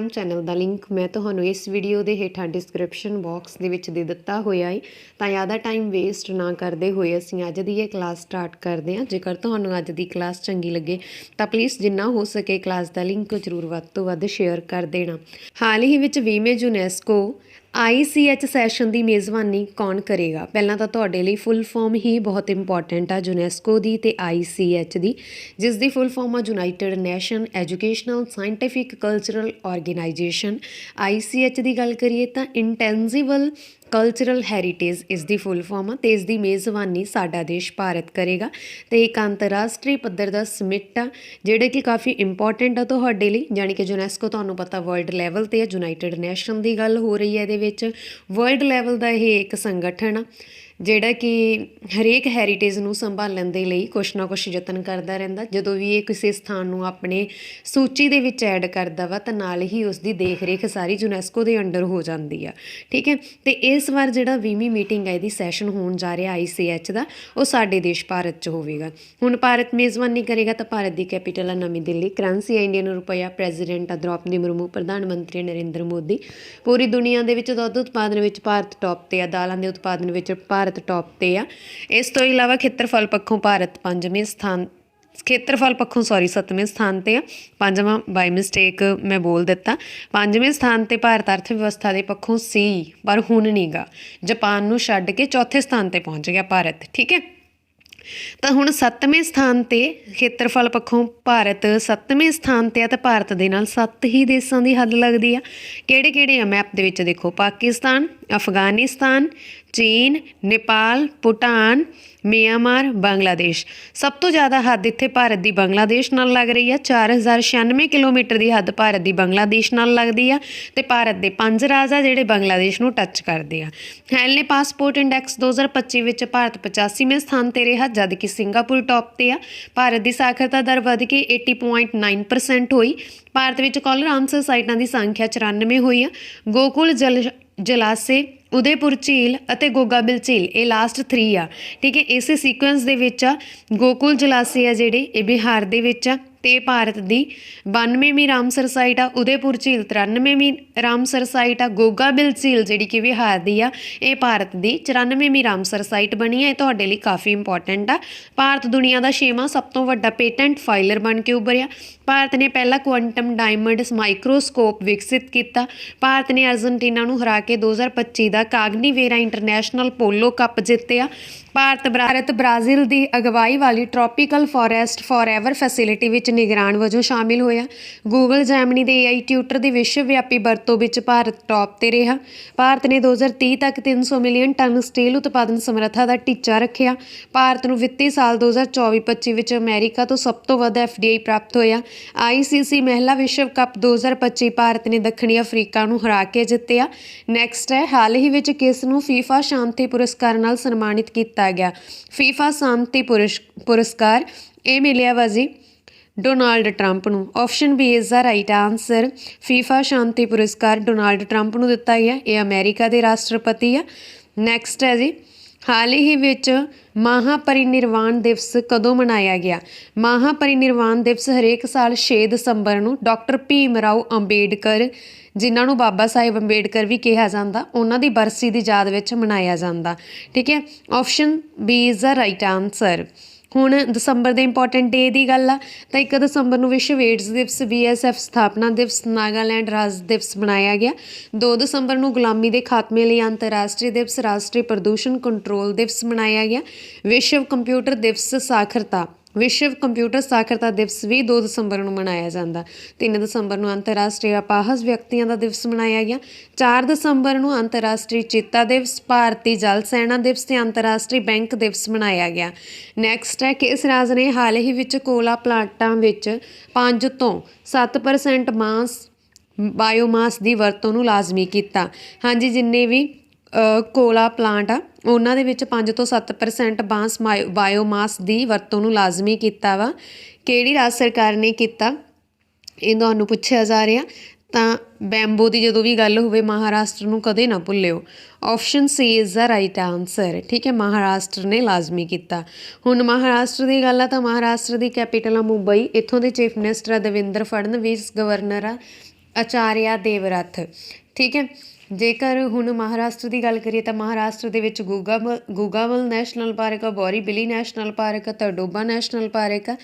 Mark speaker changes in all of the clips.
Speaker 1: Telegram channel ਦਾ link ਮੈਂ ਤੁਹਾਨੂੰ ਇਸ ਵੀਡੀਓ ਦੇ ਹੇਠਾਂ ਡਿਸਕ੍ਰਿਪਸ਼ਨ ਬਾਕਸ ਦੇ ਵਿੱਚ ਦੇ ਦਿੱਤਾ ਹੋਇਆ ਹੈ ਤਾਂ ਜ਼ਿਆਦਾ ਟਾਈਮ ਵੇਸਟ ਨਾ ਕਰਦੇ ਹੋਏ ਅਸੀਂ ਅੱਜ ਦੀ ਇਹ ਕਲਾਸ ਸਟਾਰਟ ਕਰਦੇ ਹਾਂ। ਜੇਕਰ ਤੁਹਾਨੂੰ ਅੱਜ ਦੀ ਕਲਾਸ ਚੰਗੀ ਲੱਗੇ, ਤਾਂ ਪਲੀਜ਼ ਜਿੰਨਾ ਹੋ ਸਕੇ ਕਲਾਸ ਦਾ ਲਿੰਕ ਜ਼ਰੂਰ ਵੱਧ ਤੋਂ ਵੱਧ ਸ਼ੇਅਰ ਕਰ ਦੇਣਾ। ਹਾਲ ਹੀ ਵਿੱਚ 20ਵੇਂ ਯੂਨੈਸਕੋ ICH ਸੈਸ਼ਨ ਦੀ ਮੇਜ਼ਬਾਨੀ ਕੌਣ ਕਰੇਗਾ? ਪਹਿਲਾਂ ਤਾਂ ਤੁਹਾਡੇ ਲਈ ਫੁੱਲ ਫਾਰਮ ਹੀ ਬਹੁਤ ਇੰਪੋਰਟੈਂਟ ਆ ਯੂਨੈਸਕੋ ਦੀ ਤੇ ICH ਦੀ, ਜਿਸ ਦੀ ਫੁੱਲ ਫਾਰਮ ਆ United Nation Educational Scientific Cultural Organization ICH ਦੀ ਗੱਲ ਕਰੀਏ ਤਾਂ ਇੰਟੈਂਜੀਬਲ ਕਲਚਰਲ ਹੈਰੀਟੇਜ ਇਸ ਦੀ ਫੁੱਲ ਫਾਰਮ ਆ ਤੇ ਇਸ ਦੀ ਮੇਜ਼ਬਾਨੀ ਸਾਡਾ ਦੇਸ਼ ਭਾਰਤ ਕਰੇਗਾ ਤੇ ਇੱਕ ਅੰਤਰਰਾਸ਼ਟਰੀ ਪੱਧਰ ਦਾ ਸਮਿਟ ਆ, ਜਿਹੜੇ ਕਿ ਕਾਫੀ ਇੰਪੋਰਟੈਂਟ ਆ ਤੁਹਾਡੇ ਲਈ, ਜਾਣੀ ਕਿ ਯੂਨੈਸਕੋ ਤੁਹਾਨੂੰ ਪਤਾ ਵਰਲਡ ਲੈਵਲ ਤੇ ਆ ਯੂਨਾਈਟਿਡ ਨੇਸ਼ਨ ਦੀ ਗੱਲ ਹੋ ਰਹੀ ਹੈ ਇਹਦੇ ਵਿੱਚ। ਵਰਲਡ ਲੈਵਲ ਦਾ ਇਹ ਇੱਕ ਸੰਗਠਨ ਆ। ਜਿਹੜਾ ਕਿ ਹਰੇਕ ਹੈਰੀਟੇਜ ਨੂੰ ਸੰਭਾਲਣ ਦੇ ਲਈ ਕੁਛ ਨਾ ਕੁਛ ਯਤਨ ਕਰਦਾ ਰਹਿੰਦਾ। ਜਦੋਂ ਵੀ ਇਹ ਕਿਸੇ ਸਥਾਨ ਨੂੰ ਆਪਣੇ ਸੂਚੀ ਦੇ ਵਿੱਚ ਐਡ ਕਰਦਾ ਵਾ, ਤਾਂ ਨਾਲ ਹੀ ਉਸ ਦੀ ਦੇਖ-ਰੇਖ ਸਾਰੀ ਯੂਨੈਸਕੋ ਦੇ ਅੰਡਰ ਹੋ ਜਾਂਦੀ ਆ। ਠੀਕ ਹੈ? ਤੇ ਇਸ ਵਾਰ ਜਿਹੜਾ 20ਵੀਂ ਮੀਟਿੰਗ ਹੈ ਇਹਦੀ ਸੈਸ਼ਨ ਹੋਣ ਜਾ ਰਿਹਾ ਆਈਸੀਐਚ ਦਾ, ਉਹ ਸਾਡੇ ਦੇਸ਼ ਭਾਰਤ 'ਚ ਹੋਵੇਗਾ। ਹੁਣ ਭਾਰਤ ਮੇਜ਼ਬਾਨੀ ਕਰੇਗਾ ਤਾਂ ਭਾਰਤ ਦੀ ਕੈਪੀਟਲ ਆ ਨਵੀਂ ਦਿੱਲੀ। ਕਰੰਸੀ ਹੈ ਇੰਡੀਅਨ ਰੁਪਇਆ ਪ੍ਰੈਜ਼ੀਡੈਂਟ ਆ ਦ੍ਰੋਪਦੀ ਮੁਰਮੂ, ਪ੍ਰਧਾਨ ਮੰਤਰੀ ਨਰਿੰਦਰ ਮੋਦੀ। ਪੂਰੀ ਦੁਨੀਆ ਦੇ ਵਿੱਚ ਦੁੱਧ ਉਤਪਾਦਨ ਵਿੱਚ ਭਾਰਤ ਟੌਪ ਤੇ ਆ, ਦਾਲਾਂ ਦੇ ਉਤਪਾਦਨ ਵਿੱਚ ਭਾਰਤ ਟੌਪ ਤੇ ਆ। ਇਸ ਤੋਂ ਇਲਾਵਾ ਖੇਤਰਫਲ ਪੱਖੋਂ ਭਾਰਤ ਪੰਜਵੇਂ ਸਥਾਨ, ਖੇਤਰਫਲ ਪੱਖੋਂ ਸੌਰੀ ਸੱਤਵੇਂ ਸਥਾਨ ਤੇ ਆ। ਪੰਜਵਾਂ ਬਾਈ ਮਿਸਟੇਕ ਮੈਂ ਬੋਲ ਦਿੱਤਾ। ਪੰਜਵੇਂ ਸਥਾਨ ਤੇ ਭਾਰਤ ਅਰਥ ਵਿਵਸਥਾ ਦੇ ਪੱਖੋਂ ਸੀ ਪਰ ਹੁਣ ਨਹੀਂਗਾ ਜਾਪਾਨ ਨੂੰ ਛੱਡ ਕੇ ਚੌਥੇ ਸਥਾਨ ਤੇ ਪਹੁੰਚ ਗਿਆ ਭਾਰਤ, ਠੀਕ ਹੈ? ਤਾਂ ਹੁਣ 7ਵੇਂ ਸਥਾਨ ਤੇ ਖੇਤਰਫਲ ਪੱਖੋਂ ਭਾਰਤ 7ਵੇਂ ਸਥਾਨ ਤੇ ਆ, ਤਾਂ ਭਾਰਤ ਦੇ ਨਾਲ 7 ਹੀ ਦੇਸ਼ਾਂ ਦੀ ਹੱਦ ਲੱਗਦੀ ਆ। ਕਿਹੜੇ ਕਿਹੜੇ ਆ? ਮੈਪ ਦੇ ਵਿੱਚ ਦੇਖੋ, ਪਾਕਿਸਤਾਨ, ਅਫਗਾਨਿਸਤਾਨ ਚੀਨ, ਨੇਪਾਲ, ਭੂਟਾਨ, ਮਿਆਂਮਾਰ, ਬੰਗਲਾਦੇਸ਼। ਸਭ ਤੋਂ ਜ਼ਿਆਦਾ ਹੱਦ ਇੱਥੇ ਭਾਰਤ ਦੀ ਬੰਗਲਾਦੇਸ਼ ਨਾਲ ਲੱਗ ਰਹੀ ਆ। 4096 ਕਿਲੋਮੀਟਰ ਦੀ ਹੱਦ ਭਾਰਤ ਦੀ ਬੰਗਲਾਦੇਸ਼ ਨਾਲ ਲੱਗਦੀ ਆ ਤੇ ਭਾਰਤ ਦੇ ਪੰਜ ਰਾਜ ਆ ਜਿਹੜੇ ਬੰਗਲਾਦੇਸ਼ ਨੂੰ ਟੱਚ ਕਰਦੇ ਆ। ਹੈਲ ਨੇ ਪਾਸਪੋਰਟ ਇੰਡੈਕਸ 2025 ਵਿੱਚ ਭਾਰਤ 85ਵੇਂ ਸਥਾਨ ਤੇ ਰਿਹਾ, ਜਦ ਕਿ ਸਿੰਗਾਪੁਰ ਟੌਪ ਤੇ ਆ। ਭਾਰਤ ਦੀ ਸਾਖਰਤਾ ਦਰ ਵਧ ਕੇ 80.9% ਹੋਈ। ਭਾਰਤ ਵਿੱਚ ਕਾਲਰ ਆਨਸਰ ਸਾਈਟਾਂ ਦੀ ਸੰਖਿਆ 94 ਹੋਈ ਆ। ਗੋਕੁਲ, ਜਲ ਜਲਾਸੇ ਉਦੈਪੁਰ ਝੀਲ ਅਤੇ ਗੋਗਾਬਿਲ ਝੀਲ, ਇਹ ਲਾਸਟ 3 ਆ। ਠੀਕ ਹੈ, ਇਸੇ ਸੀਕੁਐਂਸ ਦੇ ਵਿੱਚ ਆ, ਗੋਕੁਲ ਜਲਾਸੇ ਆ ਜਿਹੜੇ, ਇਹ ਬਿਹਾਰ ਦੇ ਵਿੱਚ ਆ। ਤੇ ਭਾਰਤ ਦੀ 92ਵੀਂ ਰਾਮਸਰ ਸਾਈਟ ਆ, ਉਦੈਪੁਰ ਝੀਲ 93ਵੀਂ ਰਾਮਸਰ ਸਾਈਟ ਆ ਗੋਗਾਬਿਲ ਝੀਲ ਜਿਹੜੀ ਕਿ ਬਿਹਾਰ ਦੀ ਆ, ਇਹ ਭਾਰਤ ਦੀ 94ਵੀਂ ਰਾਮਸਰ ਸਾਈਟ ਬਣੀ ਹੈ ਇਹ ਤੁਹਾਡੇ ਲਈ ਕਾਫੀ ਇੰਪੋਰਟੈਂਟ ਆ। ਭਾਰਤ ਦੁਨੀਆ ਦਾ ਛੇਵਾਂ ਸਭ ਤੋਂ ਵੱਡਾ ਪੇਟੈਂਟ ਫਾਈਲਰ ਬਣ ਕੇ ਉੱਭਰਿਆ। ਭਾਰਤ ਨੇ ਪਹਿਲਾ ਕੁਆਂਟਮ ਡਾਇਮੰਡਸ ਮਾਈਕਰੋਸਕੋਪ ਵਿਕਸਿਤ ਕੀਤਾ। ਭਾਰਤ ਨੇ ਅਰਜਨਟੀਨਾ ਨੂੰ ਹਰਾ ਕੇ 2025 ਦਾ ਕਾਗਨੀਵੇਰਾ ਇੰਟਰਨੈਸ਼ਨਲ ਪੋਲੋ ਕੱਪ ਜਿੱਤਿਆ। ਭਾਰਤ ਭਾਰਤ, ਬ੍ਰਾਜ਼ੀਲ ਦੀ ਅਗਵਾਈ ਵਾਲੀ ਟ੍ਰੋਪੀਕਲ ਫੋਰੈਸਟ ਫੋਰਐਵਰ ਫੈਸਿਲਿਟੀ ਵਿੱਚ ਨਿਗਰਾਨ ਵਜੋਂ ਸ਼ਾਮਿਲ ਹੋਇਆ। ਗੂਗਲ ਜੈਮਨੀ ਦੇ AI ਟਿਊਟਰ ਦੀ ਵਿਸ਼ਵ ਵਿਆਪੀ ਵਰਤੋਂ ਵਿੱਚ ਭਾਰਤ ਟੌਪ ਤੇ ਰਿਹਾ। ਭਾਰਤ ਨੇ 2030 ਤੱਕ 300 ਮਿਲੀਅਨ ਟਨ ਸਟੀਲ ਉਤਪਾਦਨ ਸਮਰੱਥਾ ਦਾ ਟੀਚਾ ਰੱਖਿਆ। ਭਾਰਤ ਨੂੰ ਵਿੱਤੀ ਸਾਲ 2024-25 ਵਿੱਚ ਅਮਰੀਕਾ ਤੋਂ ਸਭ ਤੋਂ ਵੱਧ FDI ਪ੍ਰਾਪਤ ਹੋਇਆ। ICC ਮਹਿਲਾ ਵਿਸ਼ਵ ਕੱਪ 2025 ਭਾਰਤ ਨੇ ਦੱਖਣੀ ਅਫਰੀਕਾ ਨੂੰ ਹਰਾ ਕੇ ਜਿੱਤਿਆ। ਨੈਕਸਟ ਹੈ, ਹਾਲ ਹੀ ਵਿੱਚ ਕਿਸ ਨੂੰ FIFA ਸ਼ਾਂਤੀ ਪੁਰਸਕਾਰ ਨਾਲ ਸਨਮਾਨਿਤ ਕੀਤਾ ਗਿਆ। FIFA ਸ਼ਾਂਤੀ ਪੁਰਸ਼- ਪੁਰਸਕਾਰ, ਇਹ ਮਿਲਿਆ ਵਾ ਜੀ। ਡੋਨਾਲਡ ਟਰੰਪ ਨੂੰ। Option B is the right answer FIFA ਸ਼ਾਂਤੀ ਪੁਰਸਕਾਰ ਡੋਨਾਲਡ ਟਰੰਪ ਨੂੰ ਦਿੱਤਾ ਗਿਆ। ਇਹ ਅਮਰੀਕਾ ਦੇ ਰਾਸ਼ਟਰਪਤੀ ਆ। ਨੈਕਸਟ ਹੈ ਜੀ। ਹਾਲ ਹੀ ਵਿੱਚ ਮਹਾਪਰਿਨਿਰਵਾਣ ਦਿਵਸ ਕਦੋਂ ਮਨਾਇਆ ਗਿਆ? ਮਹਾਪਰਿਨਿਰਵਾਣ ਦਿਵਸ ਹਰੇਕ ਸਾਲ 6 ਦਸੰਬਰ ਨੂੰ ਡਾਕਟਰ ਭੀਮ ਰਾਓ ਅੰਬੇਡਕਰ, ਜਿਨ੍ਹਾਂ ਨੂੰ ਬਾਬਾ ਸਾਹਿਬ ਅੰਬੇਡਕਰ ਵੀ ਕਿਹਾ ਜਾਂਦਾ, ਉਹਨਾਂ ਦੀ ਬਰਸੀ ਦੀ ਯਾਦ ਵਿੱਚ ਮਨਾਇਆ ਜਾਂਦਾ। ਠੀਕ ਹੈ? Option B is the right answer ਹੁਣ ਦਸੰਬਰ ਦੇ ਇੰਪੋਰਟੈਂਟ ਡੇ ਦੀ ਗੱਲ ਆ, ਤਾਂ 1 ਦਸੰਬਰ ਨੂੰ ਵਿਸ਼ਵ ਏਡਜ਼ ਦਿਵਸ ਬੀਐਸਐਫ ਸਥਾਪਨਾ ਦਿਵਸ, ਨਾਗਾਲੈਂਡ ਰਾਜ ਦਿਵਸ ਮਨਾਇਆ ਗਿਆ। 2 ਦਸੰਬਰ ਨੂੰ ਗੁਲਾਮੀ ਦੇ ਖਾਤਮੇ ਲਈ ਅੰਤਰਰਾਸ਼ਟਰੀ ਦਿਵਸ, ਰਾਸ਼ਟਰੀ ਪ੍ਰਦੂਸ਼ਣ ਕੰਟਰੋਲ ਦਿਵਸ ਮਨਾਇਆ ਗਿਆ। ਵਿਸ਼ਵ ਕੰਪਿਊਟਰ ਦਿਵਸ, ਸਾਖਰਤਾ। ਵਿਸ਼ਵ ਕੰਪਿਊਟਰ ਸਾਖਰਤਾ ਦਿਵਸ ਵੀ 2 ਦਸੰਬਰ ਨੂੰ ਮਨਾਇਆ ਜਾਂਦਾ। 3 ਦਸੰਬਰ ਨੂੰ ਅੰਤਰਰਾਸ਼ਟਰੀ ਅਪਾਹਜ ਵਿਅਕਤੀਆਂ ਦਾ ਦਿਵਸ ਮਨਾਇਆ ਗਿਆ। 4 ਦਸੰਬਰ ਨੂੰ ਅੰਤਰਰਾਸ਼ਟਰੀ ਚੇਤਾ ਦਿਵਸ, ਭਾਰਤੀ ਜਲ ਸੈਨਾ ਦਿਵਸ ਤੇ ਅੰਤਰਰਾਸ਼ਟਰੀ ਬੈਂਕ ਦਿਵਸ ਮਨਾਇਆ ਗਿਆ। ਨੈਕਸਟ ਹੈ ਕਿ ਇਸ ਰਾਜ ਨੇ ਹਾਲ ਹੀ ਵਿੱਚ ਕੋਲਾ ਪਲਾਂਟਾਂ ਵਿੱਚ 5 ਤੋਂ 7% ਮਾਸ ਬਾਇਓਮਾਸ ਦੀ ਵਰਤੋਂ ਨੂੰ ਲਾਜ਼ਮੀ ਕੀਤਾ। ਹਾਂਜੀ, ਜਿੰਨੇ ਵੀ ਕੋਲਾ ਪਲਾਂਟ ਆ, ਉਹਨਾਂ ਦੇ ਵਿੱਚ 5 ਤੋਂ 7% ਬਾਂਸ ਮਾਇਓ- ਬਾਇਓਮਾਸ ਦੀ ਵਰਤੋਂ ਨੂੰ ਲਾਜ਼ਮੀ ਕੀਤਾ ਵਾ। ਕਿਹੜੀ ਰਾਜ ਸਰਕਾਰ ਨੇ ਕੀਤਾ? ਇਹ ਤੁਹਾਨੂੰ ਪੁੱਛਿਆ ਜਾ ਰਿਹਾ। ਤਾਂ ਬੈਂਬੋ ਦੀ ਜਦੋਂ ਵੀ ਗੱਲ ਹੋਵੇ, ਮਹਾਰਾਸ਼ਟਰ ਨੂੰ ਕਦੇ ਨਾ ਭੁੱਲਿਓ। Option C is the right answer ਠੀਕ ਹੈ, ਮਹਾਰਾਸ਼ਟਰ ਨੇ ਲਾਜ਼ਮੀ ਕੀਤਾ। ਹੁਣ ਮਹਾਰਾਸ਼ਟਰ ਦੀ ਗੱਲ ਆ ਤਾਂ ਮਹਾਰਾਸ਼ਟਰ ਦੀ ਕੈਪੀਟਲ ਆ ਮੁੰਬਈ। ਇੱਥੋਂ ਦੇ ਚੀਫ ਮਿਨਿਸਟਰ ਆ ਦਵਿੰਦਰ ਫੜਨਵੀਸ ਗਵਰਨਰ ਆ ਆਚਾਰਿਆ ਦੇਵਰਥ। ਠੀਕ ਹੈ ਜੇਕਰ ਹੁਣ ਮਹਾਰਾਸ਼ਟਰ ਦੀ ਗੱਲ ਕਰੀਏ ਤਾਂ ਮਹਾਰਾਸ਼ਟਰ ਦੇ ਵਿੱਚ ਗੁਗਾਮਲ ਗੁਗਾਮਲ ਨੈਸ਼ਨਲ ਪਾਰਕ ਆ ਬੋਰੀਬਿਲੀ ਨੈਸ਼ਨਲ ਪਾਰਕ ਆ ਤਡੋਬਾ ਨੈਸ਼ਨਲ ਪਾਰਕ ਆ,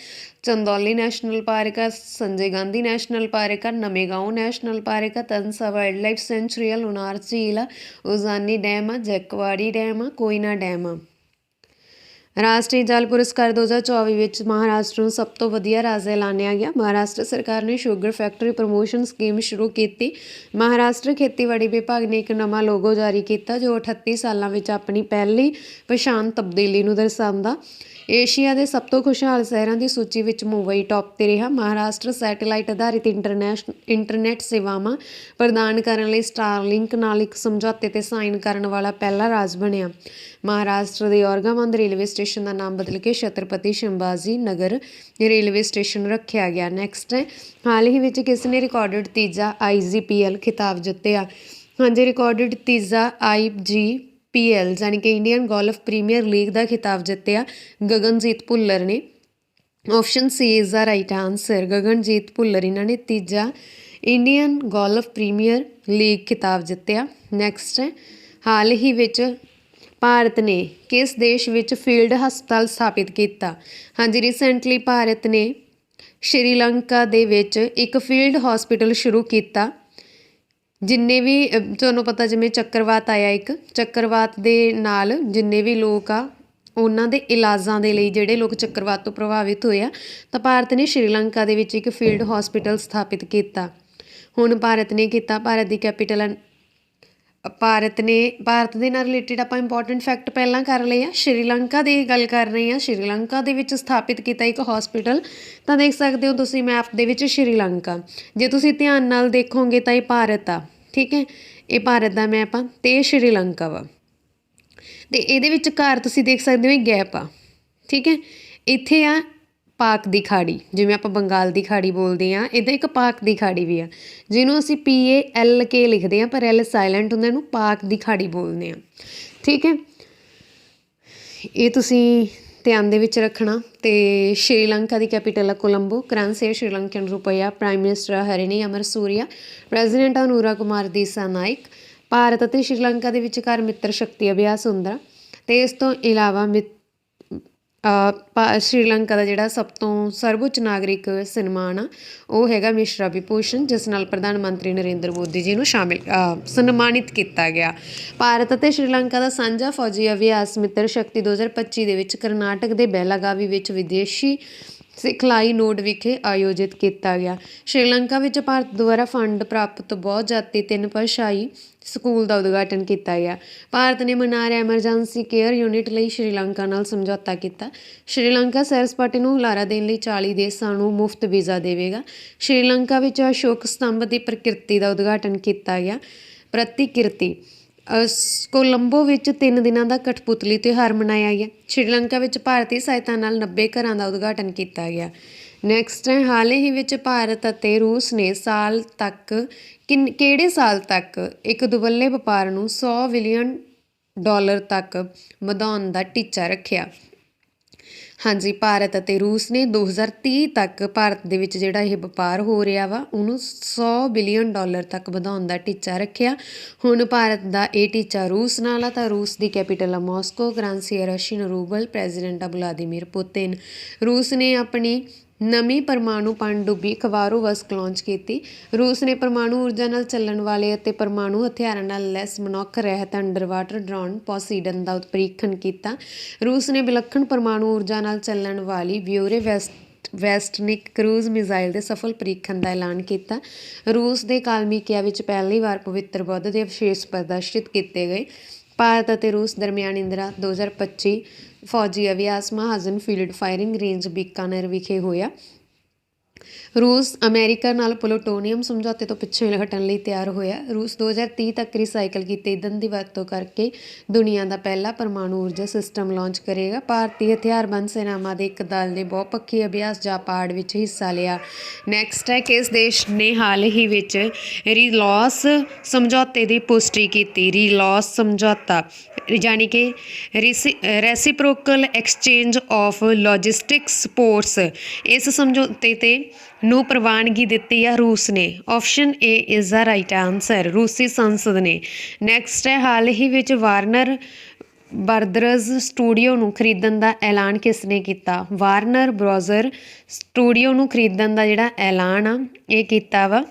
Speaker 1: ਚੰਦੌਲੀ ਨੈਸ਼ਨਲ ਪਾਰਕ ਆ, ਸੰਜੇ ਗਾਂਧੀ ਨੈਸ਼ਨਲ ਪਾਰਕ ਆ ਨਮੇਗਾਉਂ ਨੈਸ਼ਨਲ ਪਾਰਕ ਆ ਤਨਸਾ ਵਾਈਲਡ ਲਾਈਫ ਸੈਂਚੁਰੀ ਆ ਲੁਨਾਰ ਝੀਲ ਆ, ਉਜ਼ਾਨੀ ਡੈਮ ਆ, ਜੈਕਵਾੜੀ ਡੈਮ ਆ, ਕੋਇਨਾ ਡੈਮ ਆ। ਰਾਸ਼ਟਰੀ ਜਲ ਪੁਰਸਕਾਰ 2024 ਵਿੱਚ ਮਹਾਰਾਸ਼ਟਰ ਨੂੰ ਸਭ ਤੋਂ ਵਧੀਆ ਰਾਜ ਐਲਾਨਿਆ ਗਿਆ। ਮਹਾਰਾਸ਼ਟਰ ਸਰਕਾਰ ਨੇ ਸ਼ੂਗਰ ਫੈਕਟਰੀ ਪ੍ਰਮੋਸ਼ਨ ਸਕੀਮ ਸ਼ੁਰੂ ਕੀਤੀ। ਮਹਾਰਾਸ਼ਟਰ ਖੇਤੀਬਾੜੀ ਵਿਭਾਗ ਨੇ ਇੱਕ ਨਵਾਂ ਲੋਗੋ ਜਾਰੀ ਕੀਤਾ, ਜੋ 38 ਸਾਲਾਂ ਵਿੱਚ ਆਪਣੀ ਪਹਿਲੀ ਪਛਾਣ ਤਬਦੀਲੀ ਨੂੰ ਦਰਸਾਉਂਦਾ। ਏਸ਼ੀਆ ਦੇ ਸਭ ਤੋਂ ਖੁਸ਼ਹਾਲ ਸ਼ਹਿਰਾਂ ਦੀ ਸੂਚੀ ਵਿੱਚ ਮੁੰਬਈ ਟੌਪ ਤੇ ਰਿਹਾ। ਮਹਾਰਾਸ਼ਟਰ ਸੈਟੇਲਾਈਟ ਆਧਾਰਿਤ ਇੰਟਰਨੈਸ਼ਨਲ ਇੰਟਰਨੈਟ ਸੇਵਾਵਾਂ ਪ੍ਰਦਾਨ ਕਰਨ ਲਈ ਸਟਾਰਲਿੰਕ ਨਾਲ ਇੱਕ ਸਮਝੌਤੇ ਤੇ ਸਾਈਨ ਕਰਨ ਵਾਲਾ ਪਹਿਲਾ ਰਾਜ ਬਣਿਆ। ਮਹਾਰਾਸ਼ਟਰ ਦੇ ਔਰਗਾਵੰਦ ਰੇਲਵੇ ਸਟੇਸ਼ਨ ਦਾ ਨਾਮ ਬਦਲ ਕੇ ਛਤਰਪਤੀ ਸ਼ਿਵਾਜੀ ਨਗਰ ਰੇਲਵੇ ਸਟੇਸ਼ਨ ਰੱਖਿਆ ਗਿਆ। ਨੈਕਸਟ ਹੈ ਹਾਲ ਹੀ ਵਿੱਚ ਕਿਸ ਨੇ ਰਿਕਾਰਡਡ ਤੀਜਾ ਆਈਜੀਪੀਐਲ ਖਿਤਾਬ ਜਿੱਤਿਆ? ਹਾਂਜੀ ਰਿਕਾਰਡਡ ਤੀਜਾ ਆਈਜੀ ਪੀਐਲ ਯਾਨੀ ਕਿ ਇੰਡੀਅਨ ਗੋਲਫ ਪ੍ਰੀਮੀਅਰ ਲੀਗ ਦਾ ਖਿਤਾਬ ਜਿੱਤਿਆ ਗਗਨਜੀਤ ਭੁੱਲਰ ਨੇ। Option C is the right answer Gaganjeet Bhullar, ਇਹਨਾਂ ਨੇ ਤੀਜਾ ਇੰਡੀਅਨ ਗੋਲਫ ਪ੍ਰੀਮੀਅਰ ਲੀਗ ਖਿਤਾਬ ਜਿੱਤਿਆ। ਨੈਕਸਟ ਹੈ ਹਾਲ ਹੀ ਵਿੱਚ ਭਾਰਤ ਨੇ ਕਿਸ ਦੇਸ਼ ਵਿੱਚ ਫੀਲਡ ਹਸਪਤਾਲ ਸਥਾਪਿਤ ਕੀਤਾ? ਹਾਂਜੀ ਰੀਸੈਂਟਲੀ ਭਾਰਤ ਨੇ ਸ਼੍ਰੀਲੰਕਾ ਦੇ ਵਿੱਚ ਇੱਕ ਫੀਲਡ ਹਸਪੀਟਲ ਸ਼ੁਰੂ ਕੀਤਾ, ਜਿੰਨੇ ਵੀ ਤੁਹਾਨੂੰ ਪਤਾ ਜਿਵੇਂ ਚੱਕਰਵਾਤ ਆਇਆ ਇੱਕ, ਚੱਕਰਵਾਤ ਦੇ ਨਾਲ ਜਿੰਨੇ ਵੀ ਲੋਕ ਆ, ਉਹਨਾਂ ਦੇ ਇਲਾਜਾਂ ਦੇ ਲਈ ਜਿਹੜੇ ਲੋਕ ਚੱਕਰਵਾਤ ਤੋਂ ਪ੍ਰਭਾਵਿਤ ਹੋਏ ਆ, ਤਾਂ ਭਾਰਤ ਨੇ ਸ਼੍ਰੀਲੰਕਾ ਦੇ ਵਿੱਚ ਇੱਕ ਫੀਲਡ ਹਸਪੀਟਲ ਸਥਾਪਿਤ ਕੀਤਾ। ਹੁਣ ਭਾਰਤ ਨੇ ਕੀਤਾ ਭਾਰਤ ਦੀ ਕੈਪੀਟਲ ਭਾਰਤ ਨੇ, ਭਾਰਤ ਦੇ ਨਾਲ ਰਿਲੇਟਡ ਆਪਾਂ ਇੰਪੋਰਟੈਂਟ ਫੈਕਟ ਪਹਿਲਾਂ ਕਰ ਲਏ ਆ। ਸ਼੍ਰੀਲੰਕਾ ਦੀ ਗੱਲ ਕਰ ਰਹੇ ਆ ਸ਼੍ਰੀਲੰਕਾ ਦੇ ਵਿੱਚ ਸਥਾਪਿਤ ਕੀਤਾ ਇੱਕ ਹਸਪੀਟਲ ਤਾਂ ਦੇਖ ਸਕਦੇ ਹੋ ਤੁਸੀਂ ਮੈਪ ਦੇ ਵਿੱਚ ਸ਼੍ਰੀਲੰਕਾ। ਜੇ ਤੁਸੀਂ ਧਿਆਨ ਨਾਲ ਦੇਖੋਗੇ ਤਾਂ ਇਹ ਭਾਰਤ ਆ, ਠੀਕ ਹੈ? ਇਹ ਭਾਰਤ ਦਾ ਮੈਪ ਆ ਤੇ ਇਹ ਸ਼੍ਰੀਲੰਕਾ ਵਾ। ਤੇ ਇਹਦੇ ਵਿੱਚ ਘਰ ਤੁਸੀਂ ਦੇਖ ਸਕਦੇ ਹੋ, ਇਹ ਗੈਪ ਆ, ਠੀਕ ਹੈ? ਇੱਥੇ ਆ ਪਾਕ ਦੀ ਖਾੜੀ, ਜਿਵੇਂ ਆਪਾਂ ਬੰਗਾਲ ਦੀ ਖਾੜੀ ਬੋਲਦੇ ਆ ਇਹਦਾ ਇੱਕ ਪਾਕ ਦੀ ਖਾੜੀ ਵੀ ਆ, ਜਿਹਨੂੰ ਅਸੀਂ ਪੀ ਏ ਐਲ ਕੇ ਲਿਖਦੇ ਆ ਪਰ ਐਲ ਸਾਇਲੈਂਟ ਹੁੰਦਾ, ਇਹਨੂੰ ਪਾਕ ਦੀ ਖਾੜੀ ਬੋਲਦੇ ਆ ਠੀਕ ਹੈ? ਇਹ ਤੁਸੀਂ ਧਿਆਨ ਦੇ ਵਿੱਚ ਰੱਖਣਾ, ਤੇ ਸ਼੍ਰੀਲੰਕਾ ਦੀ ਕੈਪੀਟਲ ਹੈ ਕੋਲੰਬੋ ਕਰੰਸੀ ਹੈ ਸ਼੍ਰੀਲੰਕਨ ਰੁਪਇਆ prime minister Harini Amarasuriya president Anura Kumara Dissanayake, Bharat ਅਤੇ ਸ਼੍ਰੀਲੰਕਾ ਦੇ ਵਿਚਕਾਰ ਮਿੱਤਰ ਸ਼ਕਤੀ ਅਭਿਆਸ ਹੁੰਦਾ, ਤੇ ਇਸ ਤੋਂ ਇਲਾਵਾ ਮਿ- ਸ਼੍ਰੀਲੰਕਾ ਦਾ ਜਿਹੜਾ ਸਭ ਤੋਂ ਸਰਵਉੱਚ ਨਾਗਰਿਕ ਸਨਮਾਨ ਆ ਉਹ ਹੈਗਾ ਮਿਸ਼ਰਾ ਵਿਭੂਸ਼ਣ ਜਿਸ ਨਾਲ ਪ੍ਰਧਾਨ ਮੰਤਰੀ ਨਰਿੰਦਰ ਮੋਦੀ ਜੀ ਨੂੰ ਸ਼ਾਮਿਲ ਸਨਮਾਨਿਤ ਕੀਤਾ ਗਿਆ। ਭਾਰਤ ਅਤੇ ਸ਼੍ਰੀਲੰਕਾ ਦਾ ਸਾਂਝਾ ਫੌਜੀ ਅਭਿਆਸ ਮਿੱਤਰ ਸ਼ਕਤੀ 2025 ਦੇ ਵਿੱਚ ਕਰਨਾਟਕ ਦੇ ਬੈਲਾਗਾਵੀ ਵਿੱਚ ਵਿਦੇਸ਼ੀ ਸਿਖਲਾਈ ਨੋਡ ਵਿਖੇ ਆਯੋਜਿਤ ਕੀਤਾ ਗਿਆ। ਸ਼੍ਰੀਲੰਕਾ ਵਿੱਚ ਭਾਰਤ ਦੁਆਰਾ ਫੰਡ ਪ੍ਰਾਪਤ ਬਹੁਤ ਜਾਤੀ, ਤਿੰਨ ਭਾਸ਼ਾਈ ਸਕੂਲ ਦਾ ਉਦਘਾਟਨ ਕੀਤਾ ਗਿਆ। ਭਾਰਤ ਨੇ ਮਨਾਰ ਐਮਰਜੈਂਸੀ ਕੇਅਰ ਯੂਨਿਟ ਲਈ ਸ਼੍ਰੀਲੰਕਾ ਨਾਲ ਸਮਝੌਤਾ ਕੀਤਾ। ਸ਼੍ਰੀਲੰਕਾ ਸੈਰ ਸਪਾਟੇ ਨੂੰ ਹੁਲਾਰਾ ਦੇਣ ਲਈ 40 ਦੇਸ਼ਾਂ ਨੂੰ ਮੁਫਤ ਵੀਜ਼ਾ ਦੇਵੇਗਾ। ਸ਼੍ਰੀਲੰਕਾ ਵਿੱਚ ਅਸ਼ੋਕ ਸਤੰਭ ਦੀ ਪ੍ਰਕਿਰਤੀ ਦਾ ਉਦਘਾਟਨ ਕੀਤਾ ਗਿਆ। ਪ੍ਰਤੀਕਿਰਤੀ ਕੋਲੰਬੋ ਵਿੱਚ 3 ਦਿਨਾਂ ਦਾ ਕਠਪੁਤਲੀ ਤਿਉਹਾਰ ਮਨਾਇਆ ਗਿਆ। ਸ਼੍ਰੀਲੰਕਾ ਵਿੱਚ ਭਾਰਤੀ ਸਹਾਇਤਾ ਨਾਲ 90 ਘਰਾਂ ਦਾ ਉਦਘਾਟਨ ਕੀਤਾ ਗਿਆ। ਨੈਕਸਟ ਹੈ ਹਾਲ ਹੀ ਵਿੱਚ ਭਾਰਤ ਅਤੇ ਰੂਸ ਨੇ ਸਾਲ ਤੱਕ ਕਿਹੜੇ ਸਾਲ ਤੱਕ ਇੱਕ ਦੁਵੱਲੇ ਵਪਾਰ ਨੂੰ 100 ਬਿਲੀਅਨ ਡਾਲਰ ਤੱਕ ਵਧਾਉਣ ਦਾ ਟੀਚਾ ਰੱਖਿਆ? ਹਾਂਜੀ, ਭਾਰਤ ਅਤੇ ਰੂਸ ਨੇ 2030 ਤੱਕ ਭਾਰਤ ਦੇ ਵਿੱਚ ਜਿਹੜਾ ਇਹ ਵਪਾਰ ਹੋ ਰਿਹਾ ਵਾ, ਉਹਨੂੰ 100 ਬਿਲੀਅਨ ਡਾਲਰ ਤੱਕ ਵਧਾਉਣ ਦਾ ਟੀਚਾ ਰੱਖਿਆ। ਹੁਣ ਭਾਰਤ ਦਾ ਇਹ ਟੀਚਾ ਰੂਸ ਨਾਲ ਆ, ਤਾਂ ਰੂਸ ਦੀ ਕੈਪੀਟਲ ਆ ਮਾਸਕੋ ਕਰੰਸੀ ਹੈ ਰਸ਼ੀਅਨ ਰੂਬਲ, ਪ੍ਰੈਜ਼ੀਡੈਂਟ ਆ ਵਲਾਦੀਮੀਰ ਪੁਤਿਨ। ਰੂਸ ਨੇ ਆਪਣੀ ਨਵੀਂ ਪਰਮਾਣੂ ਪਣਡੁੱਬੀ ਖਵਾਰੋਵਸਕ ਲਾਂਚ ਕੀਤੀ। ਰੂਸ ਨੇ ਪਰਮਾਣੂ ਊਰਜਾ ਨਾਲ ਚੱਲਣ ਵਾਲੇ ਅਤੇ ਪਰਮਾਣੂ ਹਥਿਆਰਾਂ ਨਾਲ ਲੈਸ ਮਨੁੱਖ ਰਹਿਤ ਅੰਡਰ ਵਾਟਰ ਡਰੋਨ ਪੋਸੀਡਨ ਦਾ ਉਤਪਰੀਖਣ ਕੀਤਾ। ਰੂਸ ਨੇ ਵਿਲੱਖਣ ਪਰਮਾਣੂ ਊਰਜਾ ਨਾਲ ਚੱਲਣ ਵਾਲੀ ਵਿਊਰੇ ਵੈਸਟ ਵੈਸਟਨਿਕ ਕਰੂਜ਼ ਮਿਜ਼ਾਈਲ ਦੇ ਸਫਲ ਪਰੀਖਣ ਦਾ ਐਲਾਨ ਕੀਤਾ। ਰੂਸ ਦੇ ਕਾਲਮੀਕਿਆ ਵਿੱਚ ਪਹਿਲੀ ਵਾਰ ਪਵਿੱਤਰ ਬੁੱਧ ਦੇ ਅਵਸ਼ੇਸ਼ ਪ੍ਰਦਰਸ਼ਿਤ ਕੀਤੇ ਗਏ। ਭਾਰਤ ਅਤੇ ਰੂਸ ਦਰਮਿਆਨ ਇੰਦਰਾ 2025 ਫੌਜੀ ਅਭਿਆਸ, Mahajan field firing range Bikaner ਵਿਖੇ ਹੋਇਆ। ਰੂਸ, ਅਮਰੀਕਾ ਨਾਲ ਪਲੂਟੋਨੀਅਮ ਸਮਝੌਤੇ ਤੋਂ ਪਿੱਛੇ ਹਟਣ ਲਈ ਤਿਆਰ ਹੋਇਆ। ਰੂਸ 2030 ਤੱਕ ਰੀਸਾਈਕਲ ਕੀਤੇ ਈਂਧਨ ਦੀ ਵਰਤੋਂ ਕਰਕੇ ਦੁਨੀਆ ਦਾ ਪਹਿਲਾ ਪਰਮਾਣੂ ਊਰਜਾ ਸਿਸਟਮ ਲਾਂਚ ਕਰੇਗਾ। ਭਾਰਤੀ ਹਥਿਆਰਬੰਦ ਸੈਨਾਵਾਂ ਦੇ ਇੱਕ ਦਲ ਨੇ ਬਹੁਪੱਖੀ ਅਭਿਆਸ ਜਾਪਾੜ ਵਿੱਚ ਹਿੱਸਾ ਲਿਆ। ਨੈਕਸਟ ਹੈ ਕਿਸ ਦੇਸ਼ ਨੇ ਹਾਲ ਹੀ ਵਿੱਚ ਰੀਲੌਸ ਸਮਝੌਤੇ ਦੀ ਪੁਸ਼ਟੀ ਕੀਤੀ। ਰੀਲੌਸ ਸਮਝੌਤਾ ਯਾਨੀ ਕਿ reciprocal exchange of logistics sports ਇਸ ਸਮਝੌਤੇ ਤੇ ਨੂੰ ਪ੍ਰਵਾਨਗੀ ਦਿੱਤੀ ਆ ਰੂਸ ਨੇ। Option A is the right answer ਰੂਸੀ ਸੰਸਦ ਨੇ। ਨੈਕਸਟ ਹੈ, ਹਾਲ ਹੀ ਵਿੱਚ ਵਾਰਨਰ ਬਰਦਰਜ਼ ਸਟੂਡੀਓ ਨੂੰ ਖਰੀਦਣ ਦਾ ਐਲਾਨ ਕਿਸ ਨੇ ਕੀਤਾ? ਵਾਰਨਰ ਬ੍ਰੋਜ਼ਰ ਸਟੂਡੀਓ ਨੂੰ ਖਰੀਦਣ ਦਾ ਜਿਹੜਾ ਐਲਾਨ ਆ, ਇਹ ਕੀਤਾ ਵਾ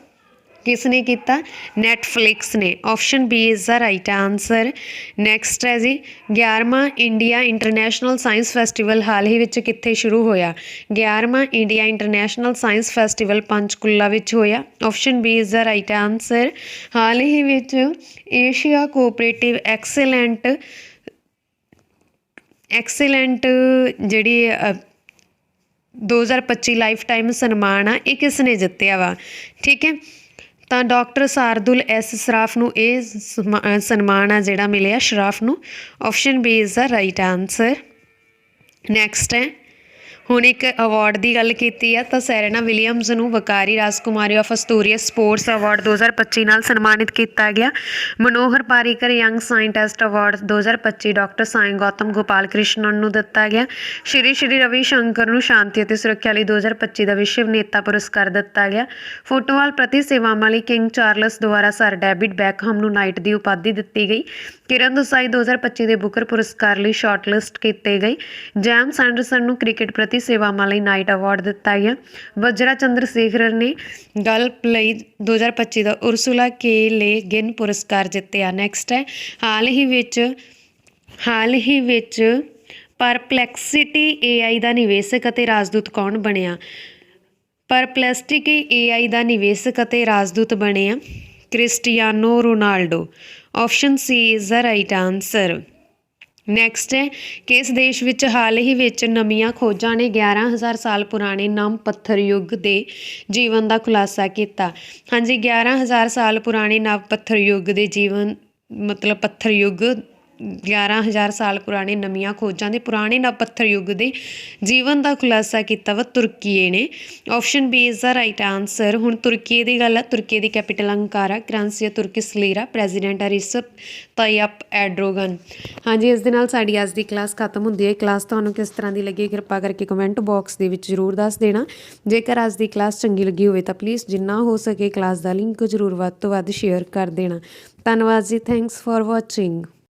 Speaker 1: ਕਿਸ ਨੇ ਕੀਤਾ? ਨੈਟਫਲਿਕਸ ਨੇ। Option B is the right answer next ਹੈ ਜੀ। 11ਵਾਂ ਇੰਡੀਆ ਇੰਟਰਨੈਸ਼ਨਲ ਸਾਇੰਸ ਫੈਸਟੀਵਲ ਹਾਲ ਹੀ ਵਿੱਚ ਕਿੱਥੇ ਸ਼ੁਰੂ ਹੋਇਆ? 11ਵਾਂ India international science festival Panchkula ਵਿੱਚ ਹੋਇਆ। Option B is the right answer ਹਾਲ ਹੀ ਵਿੱਚ ਏਸ਼ੀਆ ਕੋਆਪਰੇਟਿਵ ਐਕਸਲੈਂਟ ਐਕਸਲੈਂਟ ਜਿਹੜੀ ਅ, 2025 ਲਾਈਫ ਟਾਈਮ ਸਨਮਾਨ ਆ ਇਹ ਕਿਸ ਨੇ ਜਿੱਤਿਆ ਵਾ? ਠੀਕ ਹੈ। ਤਾਂ ਡਾਕਟਰ ਸਾਰਦੁਲ ਐਸ ਸਰਾਫ ਨੂੰ ਇਹ ਸਮਾ- ਸਨਮਾਨ ਆ ਜਿਹੜਾ ਮਿਲਿਆ ਸ਼ਰਾਫ ਨੂੰ। Option B is the right answer next ਹੈ। ਹੁਣ ਇੱਕ ਅਵਾਰਡ ਦੀ ਗੱਲ ਕੀਤੀ ਆ, ਤਾਂ ਸੈਰੇਨਾ ਵਿਲੀਅਮਸ ਨੂੰ ਵਕਾਰੀ ਰਾਜਕੁਮਾਰੀ ਆਫ ਅਸਤੂਰੀਅਸ ਸਪੋਰਟਸ ਅਵਾਰਡ 2025 ਨਾਲ ਸਨਮਾਨਿਤ ਕੀਤਾ ਗਿਆ। Manohar Parrikar young scientist award 2025 doctor Sai Gautam Gopal Krishnan ਨੂੰ ਦਿੱਤਾ ਗਿਆ। ਸ਼੍ਰੀ ਸ਼੍ਰੀ ਰਵੀ ਸ਼ੰਕਰ ਨੂੰ ਸ਼ਾਂਤੀ ਅਤੇ ਸੁਰੱਖਿਆ ਲਈ 2025 ਦਾ ਵਿਸ਼ਵ ਨੇਤਾ ਪੁਰਸਕਾਰ ਦਿੱਤਾ ਗਿਆ। ਫੁੱਟਬਾਲ ਪ੍ਰਤੀ ਸੇਵਾਵਾਂ ਲਈ ਕਿੰਗ ਚਾਰਲਸ ਦੁਆਰਾ ਸਰ ਡੇਵਿਡ ਬੈਕਹਮ ਨੂੰ ਨਾਈਟ ਦੀ ਉਪਾਧੀ ਦਿੱਤੀ ਗਈ। ਕਿਰਨ ਦੇਸਾਈ 2025 ਦੇ ਬੁਕਰ ਪੁਰਸਕਾਰ ਲਈ ਸ਼ਾਰਟਲਿਸਟ ਕੀਤੇ ਗਏ। ਜੈਮ ਸੈਂਡਰਸਨ ਨੂੰ ਕ੍ਰਿਕਟ ਪ੍ਰਤੀ ਸੇਵਾਵਾਂ ਲਈ ਨਾਈਟ ਅਵਾਰਡ ਦਿੱਤਾ ਗਿਆ। ਵਜਰਾ ਚੰਦਰ ਸੇਖਰ ਨੇ ਗਲਪ ਲਈ 2025 ਦਾ ਉਰਸੁਲਾ ਕੇ ਲੇ ਗਿਨ ਪੁਰਸਕਾਰ ਜਿੱਤਿਆ। ਨੈਕਸਟ ਹੈ, ਹਾਲ ਹੀ ਵਿੱਚ, ਹਾਲ ਹੀ ਵਿੱਚ ਪਰਪਲੈਕਸਿਟੀ AI ਦਾ ਨਿਵੇਸ਼ਕ ਅਤੇ ਰਾਜਦੂਤ ਕੌਣ ਬਣਿਆ? ਪਰਪਲੈਸਟਿਕ AI ਦਾ ਨਿਵੇਸ਼ਕ ਅਤੇ ਰਾਜਦੂਤ ਬਣਿਆ ਆ Cristiano Ronaldo. Option C is the right answer next ਹੈ ਕਿਸ ਦੇਸ਼ ਵਿੱਚ ਹਾਲ ਹੀ ਵਿੱਚ ਨਵੀਆਂ ਖੋਜਾਂ ਨੇ 11000 ਸਾਲ ਪੁਰਾਣੇ ਨਮ ਪੱਥਰ ਯੁੱਗ ਦੇ ਜੀਵਨ ਦਾ ਖੁਲਾਸਾ ਕੀਤਾ। ਹਾਂਜੀ 11000 ਸਾਲ ਪੁਰਾਣੇ ਨਵ ਪੱਥਰ ਯੁੱਗ ਦੇ ਜੀਵਨ, ਮਤਲਬ ਪੱਥਰ ਯੁੱਗ 11000 ਸਾਲ ਪੁਰਾਣੇ ਨਵੀਆਂ ਖੋਜਾਂ ਦੇ ਪੁਰਾਣੇ ਨਵ ਪੱਥਰ ਯੁੱਗ ਦੇ ਜੀਵਨ ਦਾ ਖੁਲਾਸਾ ਕੀਤਾ ਵਾ ਤੁਰਕੀਏ ਨੇ। Option B is the right answer ਹੁਣ ਤੁਰਕੀਏ ਦੀ ਗੱਲ ਹੈ ਤੁਰਕੀਏ ਦੀ capital Ankara currency Turkish lira president ਹੈ ਰਿਸਪ ਤਾਇਪ ਐਡਰੋਗਨ ਹਾਂਜੀ, ਇਸ ਦੇ ਨਾਲ ਸਾਡੀ ਅੱਜ ਦੀ ਕਲਾਸ ਖਤਮ ਹੁੰਦੀ ਹੈ। ਕਲਾਸ ਤੁਹਾਨੂੰ ਕਿਸ ਤਰ੍ਹਾਂ ਦੀ ਲੱਗੀ ਕਿਰਪਾ ਕਰਕੇ ਕਮੈਂਟ ਬਾਕਸ ਦੇ ਵਿੱਚ ਜ਼ਰੂਰ ਦੱਸ ਦੇਣਾ। ਜੇਕਰ ਅੱਜ ਦੀ ਕਲਾਸ ਚੰਗੀ ਲੱਗੀ ਹੋਵੇ ਤਾਂ ਪਲੀਜ਼ ਜਿੰਨਾ ਹੋ ਸਕੇ ਕਲਾਸ ਦਾ ਲਿੰਕ ਜ਼ਰੂਰ ਵੱਧ ਤੋਂ ਵੱਧ ਸ਼ੇਅਰ ਕਰ ਦੇਣਾ। ਧੰਨਵਾਦ ਜੀ। Thanks for watching